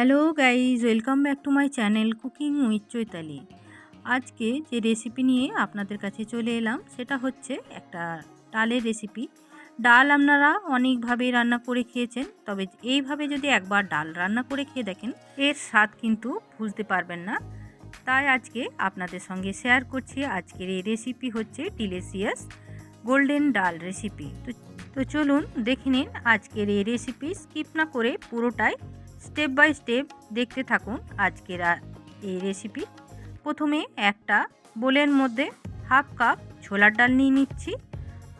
Hello guys, welcome back to my channel cooking with Chaitali. আজকে যে recipe নিয়ে আপনাদের কাছে চলে এলাম, সেটা হচ্ছে একটা ডালের রেসিপি। ডাল আপনারা অনেকভাবেই রান্না করে খেয়েছেন, তবে এইভাবে যদি একবার ডাল রান্না করে খেয়ে দেখেন, এর স্বাদ কিন্তু বুঝতে পারবেন না। তাই আজকে আপনাদের সঙ্গে শেয়ার করছি, আজকের এই রেসিপি হচ্ছে ডিলেসিয়াস গোল্ডেন ডাল রেসিপি। তো তো চলুন দেখে নিন আজকের এই রেসিপি, স্কিপ না করে পুরোটাই স্টেপ বাই স্টেপ দেখতে থাকুন আজকের এই রেসিপি প্রথমে একটা বোলের মধ্যে হাফ কাপ ছোলার ডাল নিয়ে নিচ্ছি।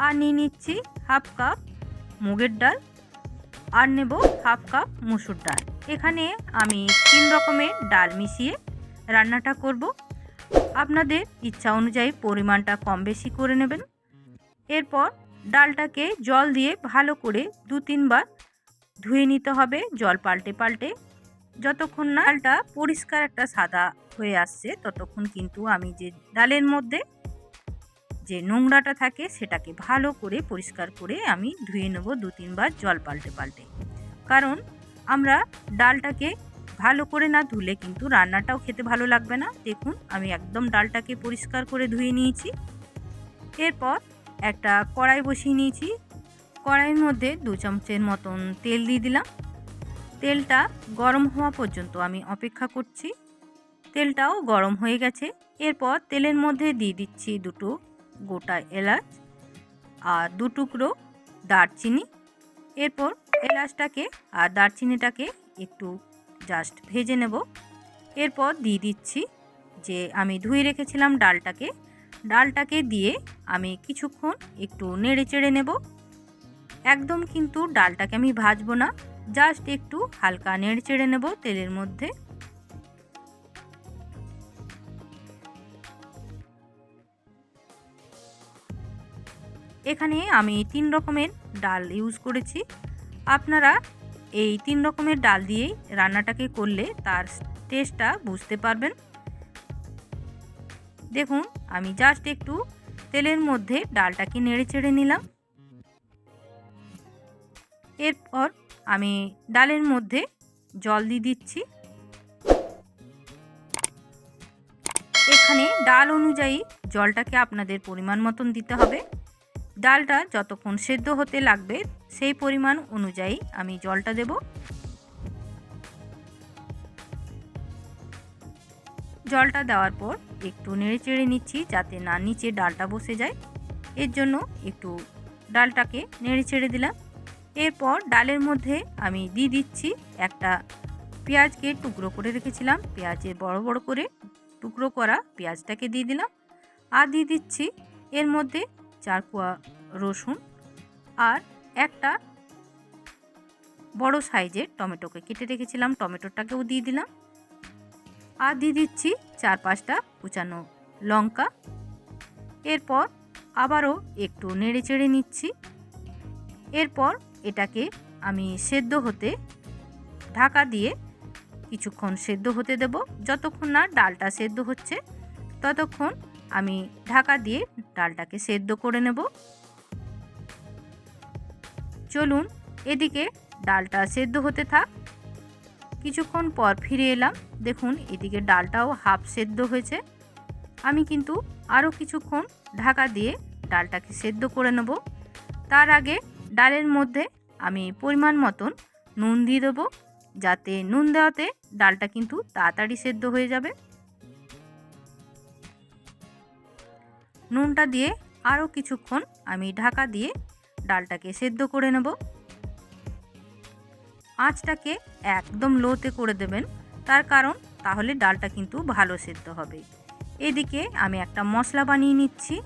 আর নিয়ে নিচ্ছি হাফ কাপ মুগের ডাল। আর নেব হাফ কাপ মুসুর ডাল। এখানে আমি তিন রকমের ডাল মিশিয়ে রান্নাটা করব। আপনাদের ইচ্ছা অনুযায়ী পরিমাণটা কম বেশি করে নেবেন। এরপর ডালটাকে জল দিয়ে ভালো করে দু তিনবার ধুয়ে নিতে হবে, জল পাল্টে পাল্টে। যতক্ষণ না ডালটা পরিষ্কার একটা সাদা হয়ে আসছে, ততক্ষণ কিন্তু আমি যে ডালের মধ্যে যে নোংরাটা থাকে, সেটাকে ভালো করে পরিষ্কার করে আমি ধুয়ে নেব দু তিনবার জল পাল্টে পাল্টে। কারণ আমরা ডালটাকে ভালো করে না ধুলে কিন্তু রান্নাটাও খেতে ভালো লাগবে না। দেখুন, আমি একদম ডালটাকে পরিষ্কার করে ধুয়ে নিয়েছি। এরপর একটা কড়াই বসিয়ে নিয়েছি। কড়াইয়ের মধ্যে দু চামচের মতন তেল দিয়ে দিলাম। তেলটা গরম হওয়া পর্যন্ত আমি অপেক্ষা করছি। তেলটাও গরম হয়ে গেছে। এরপর তেলের মধ্যে দিয়ে দিচ্ছি দুটো গোটা এলাচ আর দু টুকরো দারচিনি। এরপর এলাচটাকে আর দারচিনিটাকে একটু জাস্ট ভেজে নেব। এরপর দিয়ে দিচ্ছি যে আমি ধুয়ে রেখেছিলাম ডালটাকে। ডালটাকে দিয়ে আমি কিছুক্ষণ একটু নেড়ে চেড়ে নেব। একদম কিন্তু ডালটাকে আমি ভাজবো না জাস্ট একটু হালকা নেড়ে চেড়ে নেব তেলের মধ্যে। এখানে আমি তিন রকমের ডাল ইউজ করেছি। আপনারা এই তিন রকমের ডাল দিয়েই রান্নাটাকে করলে তার টেস্টটা বুঝতে পারবেন। দেখুন, আমি জাস্ট একটু তেলের মধ্যে ডালটাকে নেড়ে চেড়ে নিলাম। এরপর আমি ডালের মধ্যে জল দিয়ে দিচ্ছি। এখানে ডাল অনুযায়ী জলটাকে আপনাদের পরিমাণ মতন দিতে হবে। ডালটা যতক্ষণ সেদ্ধ হতে লাগবে সেই পরিমাণ অনুযায়ী আমি জলটা দেব। জলটা দেওয়ার পর একটু নেড়ে চেড়ে নিচ্ছি যাতে না নিচে ডালটা বসে যায়। এর জন্য একটু ডালটাকে নেড়ে চেড়ে দিলাম। এরপর ডালের মধ্যে আমি দিয়ে দিচ্ছি একটা পেঁয়াজকে টুকরো করে রেখেছিলাম। পেঁয়াজের বড় বড় করে টুকরো করা পেঁয়াজটাকে দিয়ে দিলাম। আর দিয়ে দিচ্ছি এর মধ্যে চার কোয়া রসুন আর একটা বড় সাইজের টমেটোকে কেটে রেখেছিলাম। টমেটোটাকেও দিয়ে দিলাম। আর দিয়ে দিচ্ছি চার পাঁচটা কুচানো লঙ্কা। এরপর আবারও একটু নেড়ে চেড়ে নিচ্ছি। এরপর এটাকে আমি সেদ্ধ হতে ঢাকা দিয়ে কিছুক্ষণ সেদ্ধ হতে দেব। যতক্ষণ না ডালটা সেদ্ধ হচ্ছে, ততক্ষণ আমি ঢাকা দিয়ে ডালটাকে সেদ্ধ করে নেব। চলুন এদিকে ডালটা সেদ্ধ হতে থাক। কিছুক্ষণ পর ফিরে এলাম। দেখুন, এদিকে ডালটাও হাফ সেদ্ধ হয়েছে। আমি কিন্তু আরও কিছুক্ষণ ঢাকা দিয়ে ডালটাকে সেদ্ধ করে নেব। তার আগে ডালের মধ্যে আমি পরিমাণ মতন নুন দিয়ে দেবো, যাতে নুন দেওয়াতে ডালটা কিন্তু তাড়াতাড়ি সেদ্ধ হয়ে যাবে। নুনটা দিয়ে আরও কিছুক্ষণ আমি ঢাকা দিয়ে ডালটাকে সেদ্ধ করে নেব। আঁচটাকে একদম লোতে করে দেবেন, তার কারণ তাহলে ডালটা কিন্তু ভালো সেদ্ধ হবে। এদিকে আমি একটা মশলা বানিয়ে নিচ্ছি।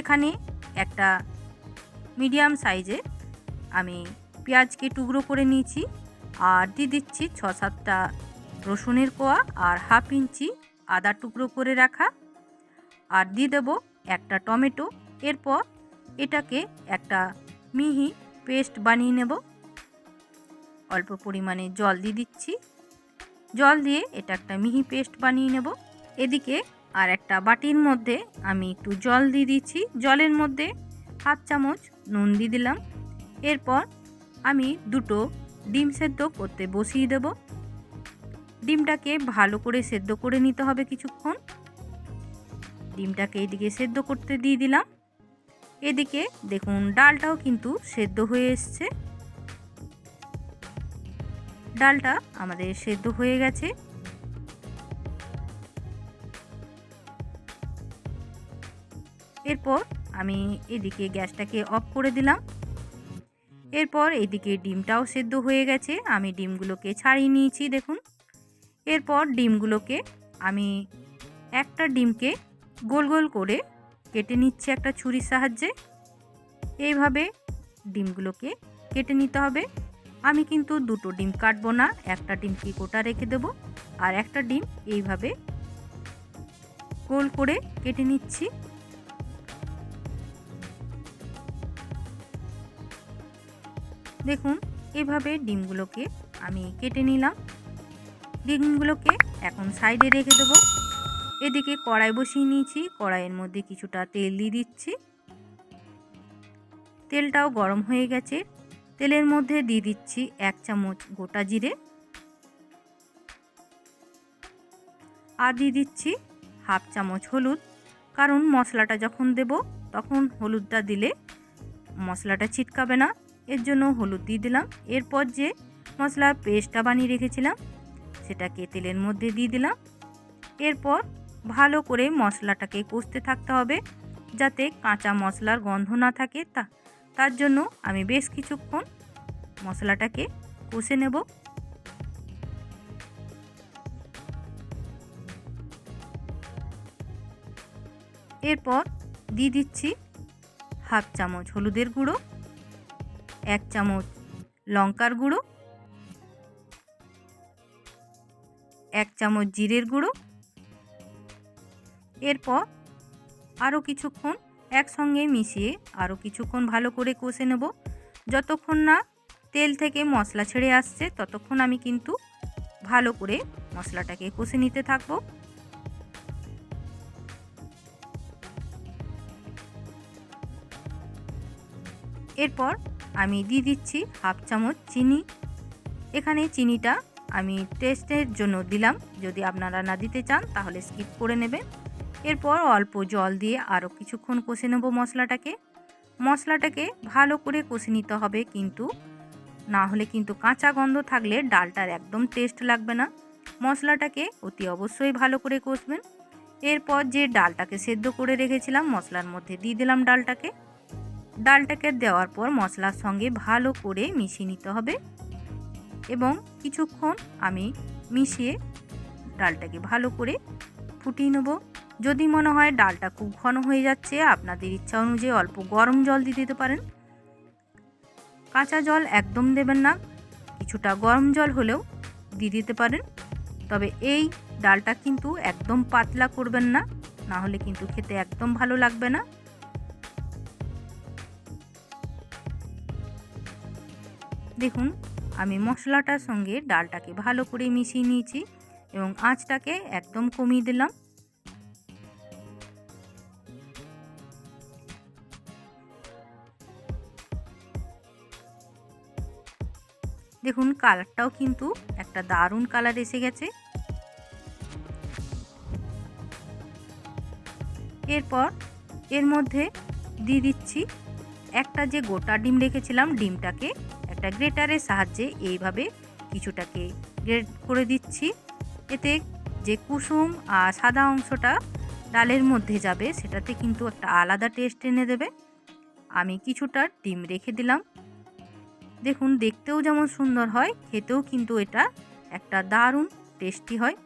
এখানে একটা মিডিয়াম সাইজে আমি পেঁয়াজকে টুকরো করে নিয়েছি আর দিয়ে দিচ্ছি ছ সাতটা রসুনের কোয়া আর হাফ ইঞ্চি আদা টুকরো করে রাখা। আর দিয়ে দেবো একটা টমেটো। এরপর এটাকে একটা মিহি পেস্ট বানিয়ে নেব। অল্প পরিমাণে জল দিয়ে দিচ্ছি। জল দিয়ে এটা একটা মিহি পেস্ট বানিয়ে নেব। এদিকে আর একটা বাটির মধ্যে আমি একটু জল দিয়ে দিচ্ছি। জলের মধ্যে হাফ চামচ নুন দিয়ে দিলাম। এরপর আমি দুটো ডিম সেদ্ধ করতে বসিয়ে দেব। ডিমটাকে ভালো করে সেদ্ধ করে নিতে হবে কিছুক্ষণ। ডিমটাকে এদিকে সেদ্ধ করতে দিয়ে দিলাম। এদিকে দেখুন, ডালটাও কিন্তু সেদ্ধ হয়ে এসছে। ডালটা আমাদের সেদ্ধ হয়ে গেছে। এরপর আমি এদিকে গ্যাসটাকে অফ করে দিলাম। এরপর এদিকে ডিমটাও সেদ্ধ হয়ে গেছে। আমি ডিমগুলোকে ছাড়িয়ে নিয়েছি, দেখুন। এরপর ডিমগুলোকে আমি একটা ডিমকে গোল গোল করে কেটে নিচ্ছি একটা ছুরির সাহায্যে। এইভাবে ডিমগুলোকে কেটে নিতে হবে। আমি কিন্তু দুটো ডিম কাটবো না, একটা ডিম কি গোটা রেখে দেব আর একটা ডিম এইভাবে গোল করে কেটে নিচ্ছি। দেখুন, এভাবে ডিমগুলোকে আমি কেটে নিলাম। ডিমগুলোকে এখন সাইডে রেখে দেবো। এদিকে কড়াই বসিয়ে নিয়েছি। কড়াইয়ের মধ্যে কিছুটা তেল দিয়ে দিচ্ছি। তেলটাও গরম হয়ে গেছে। তেলের মধ্যে দিয়ে দিচ্ছি এক চামচ গোটা জিরে। আর দিয়ে দিচ্ছি হাফ চামচ হলুদ। কারণ মশলাটা যখন দেব, তখন হলুদটা দিলে মশলাটা ছিটকাবে না। এর জন্য হলুদ দিয়ে দিলাম। এরপর যে মশলার পেস্টটা বানিয়ে রেখেছিলাম, সেটাকে তেলের মধ্যে দিয়ে দিলাম। এরপর ভালো করে মশলাটাকে কষতে থাকতে হবে, যাতে কাঁচা মশলার গন্ধ না থাকে। তা, তার জন্য আমি বেশ কিছুক্ষণ মশলাটাকে কষে নেব। এরপর দিয়ে দিচ্ছি হাফ চামচ হলুদের গুঁড়ো। এক চামচ লঙ্কার গুঁড়ো, এক চামচ জিরের গুঁড়ো। এরপর আরও কিছুক্ষণ একসঙ্গে মিশিয়ে আরও কিছুক্ষণ ভালো করে কষে নেব। যতক্ষণ না তেল থেকে মশলা ছেড়ে আসছে, ততক্ষণ আমি কিন্তু ভালো করে মশলাটাকে কষে নিতে থাকব। এরপর আমি দিয়ে দিচ্ছি হাফ চামচ চিনি। এখানে চিনিটা আমি টেস্টের জন্য দিলাম। যদি আপনারা না দিতে চান, তাহলে স্কিপ করে নেবেন। এরপর অল্প জল দিয়ে আরও কিছুক্ষণ কষে নেব মশলাটাকে। মশলাটাকে ভালো করে কষে নিতে হবে কিন্তু, না হলে কিন্তু কাঁচা গন্ধ থাকলে ডালটার একদম টেস্ট লাগবে না। মশলাটাকে অতি অবশ্যই ভালো করে কষবেন। এরপর যে ডালটাকে সেদ্ধ করে রেখেছিলাম, মশলার মধ্যে দিয়ে দিলাম ডালটাকে। ডালটাকে দেওয়ার পর মশলার সঙ্গে ভালো করে মিশিয়ে নিতে হবে। এবং কিছুক্ষণ আমি মিশিয়ে ডালটাকে ভালো করে ফুটিয়ে নেব। যদি মনে হয় ডালটা খুব ঘন হয়ে যাচ্ছে, আপনাদের ইচ্ছা অনুযায়ী অল্প গরম জল দিয়ে দিতে পারেন। কাঁচা জল একদম দেবেন না, কিছুটা গরম জল হলেও দিয়ে দিতে পারেন। তবে এই ডালটা কিন্তু একদম পাতলা করবেন না না হলে কিন্তু খেতে একদম ভালো লাগবে না। দেখুন, আমি মশলাটার সঙ্গে ডালটাকে ভালো করে মিশিয়ে নিয়েছি এবং আঁচটাকে একদম কমিয়ে দিলাম। দেখুন, কালারটাও কিন্তু একটা দারুণ কালার এসে গেছে। এরপর এর মধ্যে দিয়ে দিচ্ছি একটা যে গোটা ডিম রেখেছিলাম, ডিমটাকে একটা গ্রেটারের সাহায্যে এইভাবে কিছুটাকে গ্রেট করে দিচ্ছি। এতে যে কুসুম আর সাদা অংশটা ডালের মধ্যে যাবে, সেটাতে কিন্তু একটা আলাদা টেস্ট এনে দেবে। আমি কিছুটা ডিম রেখে দিলাম। দেখুন, দেখতেও যেমন সুন্দর হয়, খেতেও কিন্তু এটা একটা দারুণ টেস্টি হয়।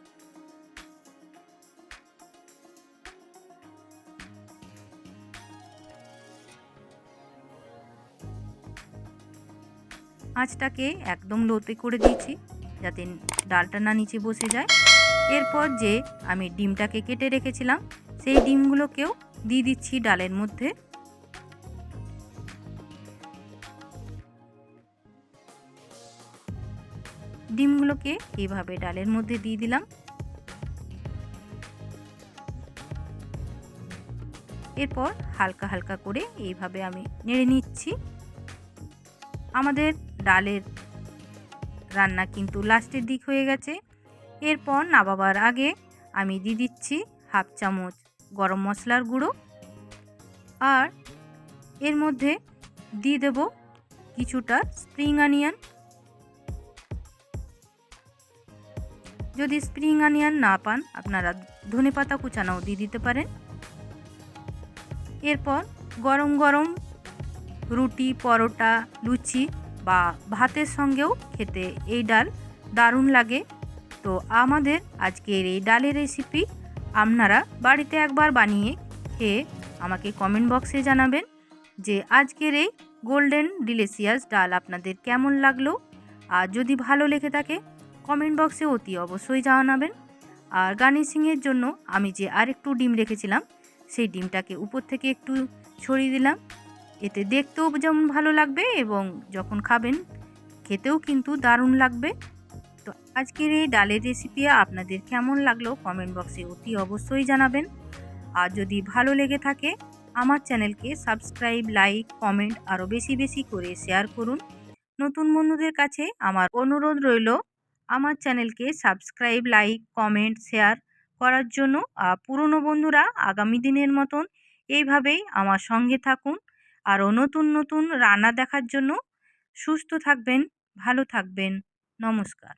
আঁচটাকে একদম লোতে করে দিয়েছি, যাতে ডালটা না নিচে বসে যায়। এরপর যে আমি ডিমটাকে কেটে রেখেছিলাম, সেই ডিমগুলোকেও দিয়ে দিচ্ছি ডালের মধ্যে। ডিমগুলোকে এইভাবে ডালের মধ্যে দিয়ে দিলাম। এরপর হালকা হালকা করে এইভাবে আমি নেড়ে নিচ্ছি। আমাদের ডালের রান্না কিন্তু লাস্টের দিক হয়ে গেছে। এরপর নাবাবার আগে আমি দিয়ে দিচ্ছি হাফ চামচ গরম মশলার গুঁড়ো। আর এর মধ্যে দিয়ে দেব কিছুটা স্প্রিং অনিয়ন। যদি স্প্রিং অনিয়ন না পান, আপনারা ধনে পাতা কুচানাও দিয়ে দিতে পারেন। এরপর গরম গরম রুটি, পরোটা, লুচি বা ভাতের সঙ্গেও খেতে এই ডাল দারুণ লাগে। তো আমাদের আজকের এই ডালের রেসিপি আপনারা বাড়িতে একবার বানিয়ে খেয়ে আমাকে কমেন্ট বক্সে জানাবেন যে আজকের এই গোল্ডেন ডিলেসিয়াস ডাল আপনাদের কেমন লাগল? আর যদি ভালো লেগে থাকে কমেন্ট বক্সে অতি অবশ্যই জানাবেন। আর গার্নিশিংয়ের জন্য আমি যে আরেকটু ডিম রেখেছিলাম, সেই ডিমটাকে উপর থেকে একটু ছড়িয়ে দিলাম। এতে দেখতেও যেমন ভালো লাগবে এবং যখন খাবেন, খেতেও কিন্তু দারুণ লাগবে। তো আজকের এই ডালের রেসিপি আপনাদের কেমন লাগল কমেন্ট বক্সে অতি অবশ্যই জানাবেন। আর যদি ভালো লেগে থাকে, আমার চ্যানেলকে সাবস্ক্রাইব লাইক কমেন্ট আরও বেশি বেশি করে শেয়ার করুন। নতুন বন্ধুদের কাছে আমার অনুরোধ রইল, আমার চ্যানেলকে সাবস্ক্রাইব লাইক কমেন্ট শেয়ার করার জন্য। আর পুরনো বন্ধুরা আগামী দিনের মতন এইভাবেই আমার সঙ্গে থাকুন। আরও নতুন নতুন রান্না দেখার জন্য সুস্থ থাকবেন ভালো থাকবেন। নমস্কার।